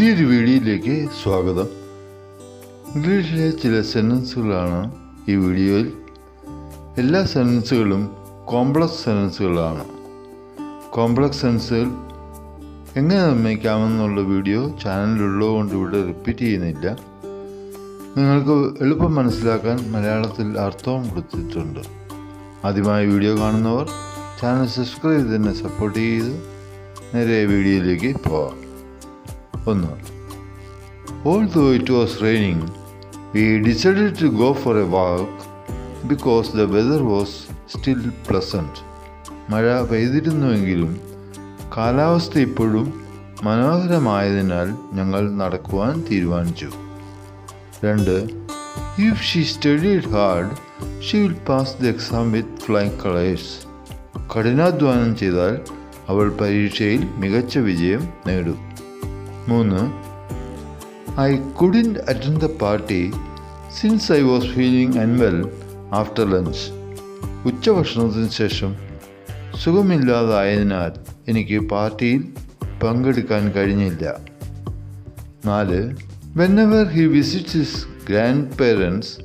പുതിയൊരു വീഡിയോയിലേക്ക് സ്വാഗതം. ഇംഗ്ലീഷിലെ ചില സെന്റൻസുകളാണ് ഈ വീഡിയോയിൽ. എല്ലാ സെന്റൻസുകളും കോംപ്ലക്സ് സെന്റൻസുകളാണ്. കോംപ്ലക്സ് സെൻസുകൾ എങ്ങനെ നിർമ്മിക്കാമെന്നുള്ള വീഡിയോ ചാനലിലുള്ളതുകൊണ്ട് ഇവിടെ റിപ്പീറ്റ് ചെയ്യുന്നില്ല. നിങ്ങൾക്ക് എളുപ്പം മനസ്സിലാക്കാൻ മലയാളത്തിൽ അർത്ഥവും കൊടുത്തിട്ടുണ്ട്. ആദ്യമായി വീഡിയോ കാണുന്നവർ ചാനൽ സബ്സ്ക്രൈബ് തന്നെ സപ്പോർട്ട് ചെയ്ത് നേരെ വീഡിയോയിലേക്ക് പോവാം ഒന്ന് Although it was raining we decide to go for a walk because the weather was still pleasant മഴ പെയ്തിരുന്നുവെങ്കിലും കാലാവസ്ഥ ഇപ്പോഴും മനോഹരമായതിനാൽ ഞങ്ങൾ നടക്കുവാൻ തീരുമാനിച്ചു. രണ്ട് if she studied hard she will pass the exam with flying colours കഠിനാധ്വാനം ചെയ്താൽ അവൾ പരീക്ഷയിൽ മികച്ച വിജയം നേടും. മൂന്ന്. I couldn't attend the party since I was feeling unwell after lunch ഉച്ചഭക്ഷണത്തിന് ശേഷം സുഖമില്ലാതായതിനാൽ എനിക്ക് പാർട്ടിയിൽ പങ്കെടുക്കാൻ കഴിഞ്ഞില്ല. നാല്. Whenever he visits his grandparents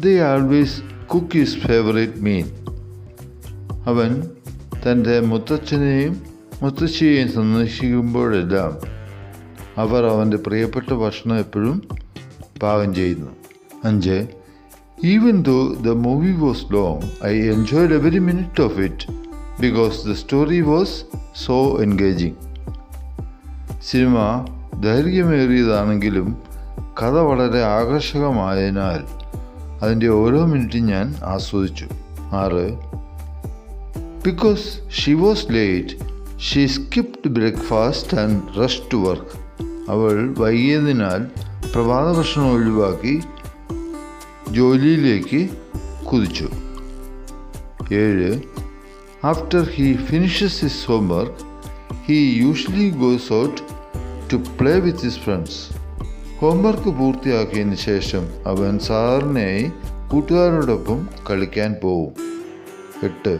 they always cook his favourite മീൻ അവൻ തന്റെ മുത്തച്ഛനെയും മുത്തശ്ശിയെയും സന്ദർശിക്കുമ്പോഴെല്ലാം അവർ അവന്റെ പ്രിയപ്പെട്ട ഭക്ഷണം എപ്പോഴും പാകം ചെയ്യുന്നു. അഞ്ച് even though the movie was long I enjoyed every minute of it because the story was so engaging cinema ദൈർഘ്യമേറിയതാണെങ്കിലും കഥ വളരെ ആകർഷകമായതിനാൽ അതിന്റെ ഓരോ മിനിറ്റും ഞാൻ ആസ്വദിച്ചു. ആറ് because she was late she skipped breakfast and rush to work അവൾ വൈകിയതിനാൽ പ്രഭാത ഭക്ഷണം ഒഴിവാക്കി ജോലിയിലേക്ക് കുതിച്ചു. ഏഴ് after he finishes his homework he usually goes out to play with his friends homework പൂർത്തിയാക്കിയതിന് ശേഷം അവൻ സാറിനായി കൂട്ടുകാരോടൊപ്പം കളിക്കാൻ പോവും. എട്ട്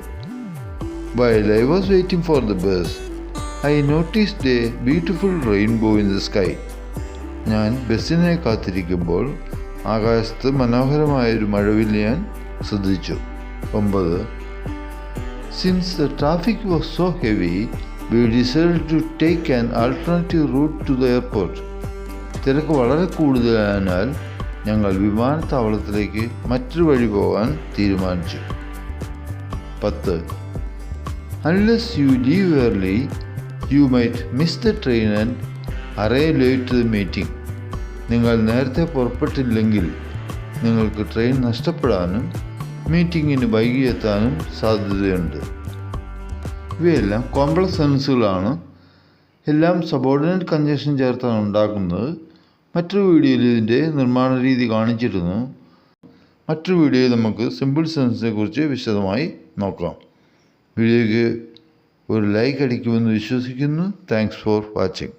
while I was waiting for the bus, I noticed the beautiful rainbow in the sky. ഞാൻ ബസ്സിനെ കാത്തിരിക്കുമ്പോൾ ആകാശത്ത് മനോഹരമായൊരു ഒരു മഴവില്ല് ഞാൻ ശ്രദ്ധിച്ചു. ഒമ്പത്. Since the traffic was so heavy we decide to take an alternative route to the airport തിരക്ക് വളരെ കൂടുതലായതിനാൽ ഞങ്ങൾ വിമാനത്താവളത്തിലേക്ക് മറ്റൊരു വഴി പോകാൻ തീരുമാനിച്ചു. പത്ത്. Unless you leave early, you might miss the train and arrive late the meeting. നിങ്ങൾ നേരത്തെ പുറപ്പെട്ടില്ലെങ്കിൽ നിങ്ങൾക്ക് ട്രെയിൻ നഷ്ടപ്പെടാനും മീറ്റിങ്ങിന് വൈകിയെത്താനും സാധ്യതയുണ്ട്. ഇവയെല്ലാം കോംപ്ലക്സ് സെൻസുകളാണ് എല്ലാം സബോർഡിനേറ്റ് കഞ്ചക്ഷൻ ചേർത്താണ് ഉണ്ടാക്കുന്നത്. മറ്റൊരു വീഡിയോയിൽ ഇതിന്റെ നിർമ്മാണ രീതി കാണിച്ചിരുന്നു. മറ്റൊരു വീഡിയോയിൽ നമുക്ക് സിമ്പിൾ സെൻസിനെ കുറിച്ച് വിശദമായി നോക്കാം. വീഡിയോയ്ക്ക് ഒരു ലൈക്ക് അടിക്കുമെന്ന് വിശ്വസിക്കുന്നു. Thanks for watching